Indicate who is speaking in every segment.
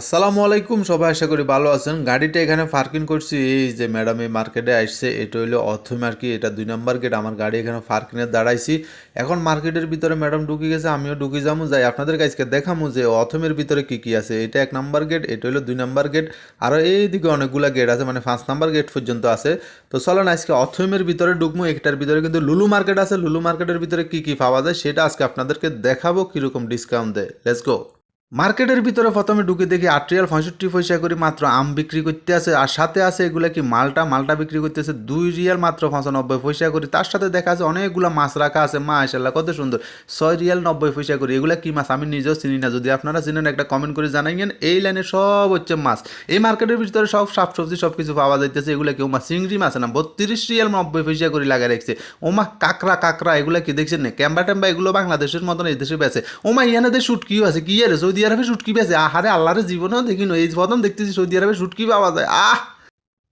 Speaker 1: আসসালামু আলাইকুম, সবাই আশা করি ভালো আছেন। গাড়িটা এখানে পার্কিং করছি। এই যে ম্যাডাম এই মার্কেটে আসছে, এটা হইল অথম আর কি এটা দুই নাম্বার গেট আমার গাড়ি এখানে পার্কিংয়ে দাঁড়াইছি। এখন মার্কেটের ভিতরে ম্যাডাম ঢুকে গেছে, আমিও ঢুকে যাব, যাই আপনাদের কাছকে দেখামু যে অথমের ভিতরে কি কি আছে। এটা এক নাম্বার গেট এটা হইল দুই নাম্বার গেট আরও এইদিকে অনেকগুলা গেট আছে মানে পাঁচ নাম্বার গেট পর্যন্ত আছে। তো চলেন আজকে অথমের ভিতরে ঢুকবো একটার ভিতরে কিন্তু লুলু মার্কেট আছে। লুলু মার্কেটের ভিতরে কি কি পাওয়া যায়, সেটা আজকে আপনাদেরকে দেখাবো, কীরকম ডিসকাউন্ট দেয়। লেটস গো মার্কেটের ভিতরে প্রথমে ঢুকে দেখি আট রিয়াল পঁয়ষট্টি পয়সা করে মাত্র আম বিক্রি করতে আছে আর সাথে আছে এগুলা কি মালটা? মালটা বিক্রি করতেছে দুই রিয়াল মাত্র পঁচানব্বই পয়সা করে। তার সাথে দেখা আছে অনেকগুলো মাছ রাখা আছে মা আশাল্লাহ কত সুন্দর। ছয় রিয়াল নব্বই পয়সা করে। এগুলা কি মাছ? আমি নিজেও চিনি না। যদি আপনারা চিনেন, একটা কমেন্ট করে জানাইয়েন। এই লাইনে সব হচ্ছে মাছ। এই মার্কেটের ভিতরে সব শাক সবজি সব কিছু পাওয়া যাইতেছে। এগুলা কি ওমা চিংড়ি মাছ? না, বত্রিশ রিয়াল নব্বই পয়সা করে লাগা রাখছে। ওমা কাকড়া কাকড়া, এগুলা কি দেখছেন না? ক্যাম্বা ট্যাম্বা এগুলো বাংলাদেশের মতন এই দেশে বেছে ওমা ইয়ানাদের শুটকিও আছে, কি আরে সৌদি আরবে শুটকি পেয়েছে আহারে আল্লাহরের জীবনেও দেখিনো। এই প্রথম দেখতেছি সৌদি আরবে শুটকি পাওয়া যায়। আহ!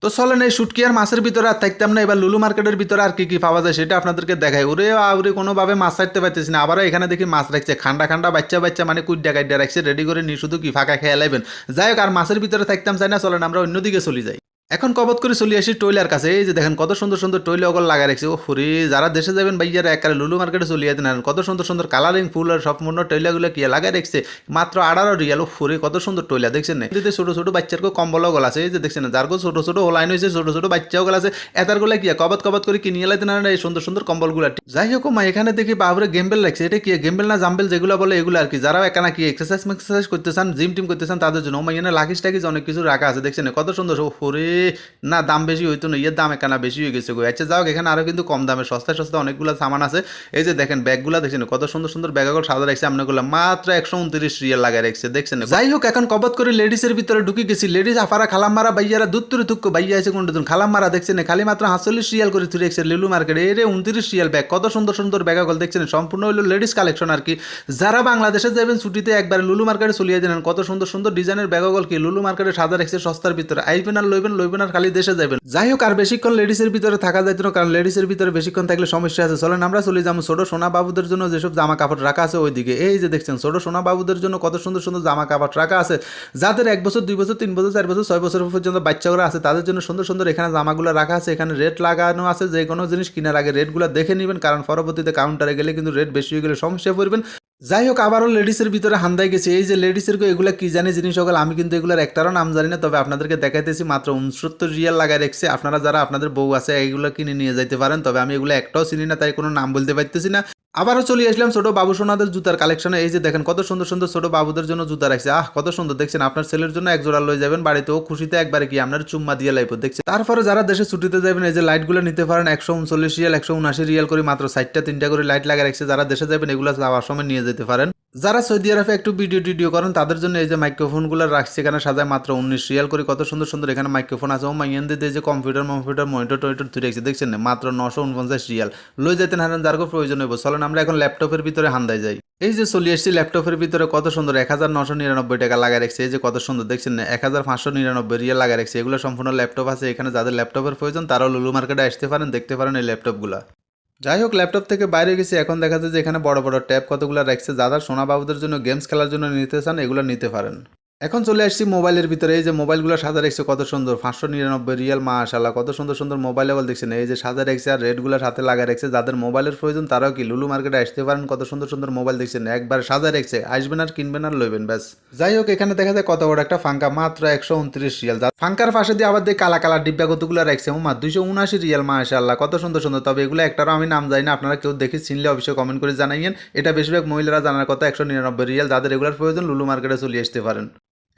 Speaker 1: তো চলেন এই শুটকি আর মাছের ভিতরে আর থাকতাম না। এবার লুলু মার্কেটের ভিতরে আর কি কি পাওয়া যায় সেটা আপনাদেরকে দেখায় ওরে আউরে কোনোভাবে মাছ ছাড়তে পারতেছি না। আবারও এখানে দেখি মাছ রাখছে। খান্ডা খান্ডা, বাচ্চা বাচ্চা মানে কুইডা, কাইডা রাখছে। রেডি করে নিয়ে শুধু কি ফাঁকা খেয়ে লাইবেন যাই হোক, আর মাছের ভিতরে থাকতাম চাই না। চলেন আমরা অন্যদিকে চলে যাই। এখন কবত করে চলে আসি টয়লার কাছে। এই যে দেখেন কত সুন্দর সুন্দর টয়লে ওগুলো লাগা রাখছে। ও হরে যারা দেশে যাবেন ভাইয়ারা একারে লুলু মার্কেটে চলে যেতেন, আর কত সুন্দর সুন্দর কালারিং ফুল আর সম্পূর্ণ টয়লাগুলো কি লাগাই রাখছে। মাত্র আড়ারো রিয়াল ও হরে কত সুন্দর টয়লা, দেখছেন না? এদিকে ছোট ছোট বাচ্চার কো কম্বলও গল আছে, এই যে দেখছেন যার কো ছোট ছোট ওলাইন হয়েছে, ছোট ছোট বাচ্চাও গল আছে এতারগুলা কি কবত কবত করে কিনিয়ে লাইতেন না এই সুন্দর সুন্দর কম্বলগুলো? যাই হোক মা, এখানে দেখি বাবরে গেম্বেল লাগছে এটা কি গেম্বেল না জাম্বেল যেগুলো বলে এগুলো আর কি? যারা একানা কি এক্সারসাইজ মেক্সারসাইজ করতে চান জিম টিম করতে চান, তাদের জন্য। মা, এখানে টাকিস অনেক কিছু রাখা আছে, দেখছেন কত সুন্দর হরে না, দাম বেশি হইতো না, ইয়ের দাম এখানে বেশি হয়ে গেছে গো। আচ্ছা যাও এখানে আরও কিন্তু কম দামে, সস্তায় সস্তা অনেকগুলো সামান আছে। এই যে দেখেন, ব্যাগগুলো দেখছেন, কত সুন্দর সুন্দর ব্যাগগুলো সাদা রাখছে। আপনাগুলো মাত্র একশো উনত্রিশ রিয়াল লাগাই রাখছে, দেখছেন যাই হোক, এখন কবত করে লেডিসের ভিতরে ঢুকে গেছি। লেডিস আফারা খালাম্মারা বাইয়ারা দুধ তুরে তুক্কো বাইয়া আছে কোনটা খালাম্মারা দেখছেন, খালি মাত্র হাঁচল্লিশ রিয়াল করে তুলে রেখেছে লিলু মার্কেটে। এর, উনত্রিশ রিয়াল ব্যাগ, কত সুন্দর সুন্দর ব্যাগাগল দেখছেন। সম্পূর্ণ হইল লেডিস কালেকশন আর কি। যারা বাংলাদেশে যাবেন, ছুটিতে একবার লুলু মার্কেটে চলিয়ে যাবেন কত সুন্দর সুন্দর ডিজাইনের ব্যাগাগল কি লুলু মার্কেটে সাদা রাখছে সস্তার ভিতরে। আইবেন আর লইবেন লইবেন আর খালি দেশে যাবেন যাই হোক আর বেশিক্ষণ লেডিসের ভিতরে থাকা যাইতো না, কারণ লেডিসের ভিতরে বেশিক্ষণ থাকলে সমস্যা আছে। চলেন, আমরা চলে যাব ছোট সোনা বাবুদের জন্য যেসব জামা কাপড় রাখা আছে ওইদিকে। এই যে দেখছেন, ছোট সোনা বাবুদের জন্য কত সুন্দর সুন্দর জামা কাপড় রাখা আছে। যাদের এক বছর, দুই বছর, তিন বছর, চার বছর, ছয় বছর পর্যন্ত বাচ্চাগুলো আছে, তাদের জন্য সুন্দর সুন্দর এখানে জামাগুলো রাখা আছে। এখানে রেট লাগানো আছে, যে কোনো জিনিস কেনার আগে রেটগুলো দেখে নেবেন, কারণ পরবর্তীতে কাউন্টারে গেলে কিন্তু রেট বেশি হয়ে গেলে সমস্যায় পড়বেন। যাই হোক আবারও লেডিসের ভিতরে হান্দায় গেছে। এই যে লেডিসের এগুলো কি জানি জিনিস সকল, আমি কিন্তু এগুলোর একটারও নাম জানি না, তবে আপনাদেরকে দেখাইতেছি মাত্র উনসত্তর রিয়াল লাগাই রেখেছে। আপনারা যারা আপনাদের বউ আছে এগুলো কিনে নিয়ে যাইতে পারেন, তবে আমি এগুলো একটাও চিনি না, তাই কোনো নাম বলতে পারতেছি না। আবারও চলে আসলাম ছোট বাবু সোনাদের জুতার কালেকশনে এই যে দেখেন, কত সুন্দর সুন্দর ছোট বাবুদের জন্য জুতা রাখছে। আহ, কত সুন্দর। দেখছেন, আপনার ছেলের জন্য এক জোড়া লয়ে যাবেন বাড়িতেও খুশিতে একবারে কি আপনার চুম্মা দিয়ে লাইব দেখছে তারপরে যারা দেশে ছুটিতে যাবেন, এই যে লাইটগুলো নিতে পারেন, একশো উনচল্লিশ রিয়াল, একশো উনআশি রিয়াল করে মাত্র সাইটটা তিনটা করে লাইট লাগা রাখছে। যারা দেশে যাবেন, এগুলো যাওয়ার সময় নিয়ে যেতে পারেন। যারা সৌদি আরবে একটু ভিডিও টিডিও করেন, তাদের জন্য এই যে মাইক্রোফোনগুলো রাখছে, এখানে সাজায় মাত্র উনিশ রিয়াল করে। কত সুন্দর সুন্দর এখানে মাইক্রোফোন আছে। ও মাইয়ান দিয়ে যে কম্পিউটার কম্পিউটার মনিটর টনিটর তুই রাখছে, দেখছেন? না মাত্র নশো উনপঞ্চাশ রিয়াল। লই যেতেন হারেন, যার প্রয়োজন হইব। চলেন, আমরা এখন ল্যাপটপের ভিতরে হান্দায় যাই। এই যে চলে এসেছি ল্যাপটপের ভিতরে, কত সুন্দর। এক হাজার নশো নিরানব্বই টাকা লাগা রাখছে। এই যে কত সুন্দর, দেখছেন? না এক হাজার পাঁচশো নিরানব্বই রিয়াল লাগা রাখছে। এগুলো সম্পূর্ণ ল্যাপটপ আছে। এখানে যাদের ল্যাপটপের প্রয়োজন, তারাও লুলু মার্কেটে আসতে পারেন, দেখতে পারেন এই ল্যাপটপগুলো যাই হোক ল্যাপটপ থেকে বাইরে গেছি, এখন দেখা যায় যে এখানে বড় বড় ট্যাব কতগুলো রাখছে যারা সোনাবাবুদের জন্য গেমস খেলার জন্য নিতে চান, এগুলো নিতে পারেন। এখন চলে আসছি মোবাইলের ভিতরে। এই যে মোবাইলগুলো সাদা রেখছে, কত সুন্দর। পাঁচশো নিরানব্বই রিয়াল মাশাল্লাহ কত সুন্দর সুন্দর মোবাইল বল দেখছেন। এই যে সাদা রেখছে আর রেডগুলো সাথে লাগা রেখছে। যাদের মোবাইলের প্রয়োজন, তারাও কি লুলু মার্কেটে আসতে পারেন? কত সুন্দর সুন্দর মোবাইল দেখছেন। একবার সাদা রেখছে, আসবেন আর কিনবেন আর লইবেন, ব্যাস। যাই হোক, এখানে দেখা যায় কত বড় একটা ফাঙ্কা, মাত্র একশো উনত্রিশ রিয়াল। ফাঙ্কার পাশে দিয়ে আবার দিয়ে কালা কালা ডিব্বা কতগুলো রাখছে। ও মা দুইশো উনআশি রিয়াল মাশাল্লাহ কত সুন্দর সুন্দর। তবে এগুলো একটারও আমি নাম জানি না, আপনারা কেউ দেখে চিনলে অবশ্যই কমেন্ট করে জানাইয়েন। এটা বেশিরভাগ মহিলারা জানার কথা, একশো নিরানব্বই রিয়াল, যাদের এগুলোর প্রয়োজন, লুলু মার্কেটে চলে আসতে পারেন।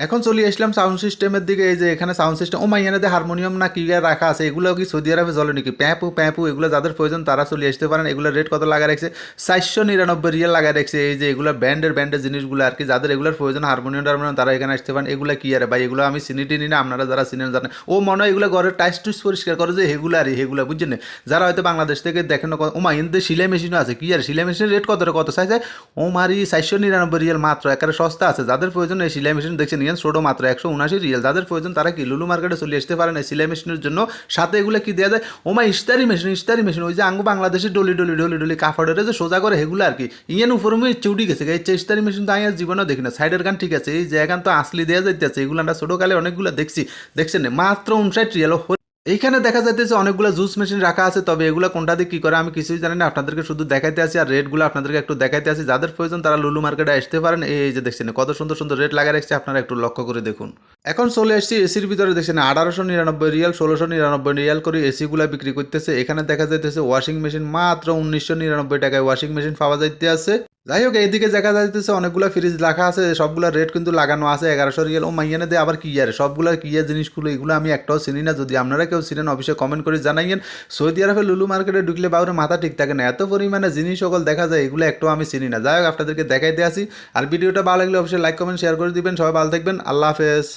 Speaker 1: এখন চলে আসলাম সাউন্ড সিস্টেমের দিকে, এই যে এখানে সাউন্ড সিস্টেম ও মাইয়ানাতে হারমোনিয়াম না কি রাখা আছে, এগুলো কি সৌদি আরবে চলে নাকি? প্যাঁপু প্যাঁপু, এগুলো যাদের প্রয়োজন তারা চলে আসতে পারেন। এগুলোর রেট কত লাগা রাখছে? চারশো নিরানব্বই রিয়াল লাগা রাখছে। এই যে এগুলো ব্যান্ডের ব্যান্ডের জিনিসগুলো আর কি, যাদের এগুলোর প্রয়োজন হারমোনিয়াম টারমোনিয়াম, তারা এখানে আসতে পারেন। এগুলো কি আর ভাই, এগুলো আমি চিনি টিনি না, আপনারা যারা চিনেন জানেন। ও মনে হয় এগুলো ঘরের টাইস টুইস পরিষ্কার করে যে হেগুলো আর হেগুলো, বুঝছেন যারা হয়তো বাংলাদেশ থেকে দেখেন ও মা এনতে সিলাই মেশিনও আছে, কি আর সিলাই মেশিনের রেট কত কত? চাইছে ও মারি চারশো নিরানব্বই রিয়াল মাত্র, একেবারে সস্তা আছে। যাদের প্রয়োজন এই সিলাই মেশিন দেখছেন নিয়েন ছোটো মাত্র একশো উনাশি রিয়েল তাদের প্রয়োজন, তারা কি লুলু মার্কেটে চলে আসতে পারে না? সেলাই মেশিনের জন্য সাথে এগুলো কি দেওয়া যায়? ওমা ইস্তারি মেশিন ইস্তারি মেশিন। ওই যে আঙ্গু বাংলাদেশে ডলি ডলি ডলি ডলি কাপড়ের যে সোজা করে হেগুলো আর কি। ইয়ান উপরমে চৌটি গেছে। এই ইস্তারি মেশিন তো আমি জীবনেও দেখি না। সাইডের গান ঠিক আছে। এই যে জায়গা তো আসলি দেওয়া যাইতেছে। এগুলো আমরা ছোটোকালে অনেকগুলো দেখছি। দেখছেন? মাত্র উনষাট রিয়েল এইখানে দেখা যাইতেছে অনেকগুলো জুস মেশিন রাখা আছে, তবে এগুলো কোনটা দিয়ে কী করে আমি কিছুই জানি না। আপনাদেরকে শুধু দেখাইতে আসি, আর রেটগুলো আপনাদেরকে একটু দেখাইতে আসি। যাদের প্রয়োজন তারা লুলু মার্কেটে আসতে পারেন। এই যে দেখছেন, কত সুন্দর সুন্দর রেট লাগা রাখছে, আপনারা একটু লক্ষ্য করে দেখুন। এখন চলে এসেছি এসির ভিতরে, দেখছেন, আঠারোশো নিরানব্বই রিয়াল ষোলোশো নিরানব্বই রিয়াল করে এসিগুলো বিক্রি করতেছে। এখানে দেখা যাইতেছে ওয়াশিং মেশিন মাত্র উনিশশো নিরানব্বই টাকায় ওয়াশিং মেশিন পাওয়া যাইতে আছে। যাই হোক এইদিকে দেখা যাইতেছে অনেকগুলো ফ্রিজ রাখা আছে, সবগুলো রেট কিন্তু লাগানো আছে, এগারোশো রিয়াল। ও মাইয়ানে দিয়ে আবার কি আর সবগুলো কি আর জিনিসগুলো, এগুলো আমি একটাও চিনি না। যদি আপনারা কেউ চিনেন, অফিসে কমেন্ট করে জানাইয়েন। সৌদি আরবে লুলু মার্কেটে ঢুকলে বাবুরে মাথা ঠিক থাকে না। এত পরিমাণে জিনিস সকল দেখা যায়, এগুলো একটাও আমি চিনি না। যাই হোক, আপনাদেরকে দেখাইতে আসি। আর ভিডিওটা ভালো লাগলে অবশ্যই লাইক কমেন্ট শেয়ার করে দিবেন। সবাই ভালো থাকবেন। আল্লাহ হাফেজ।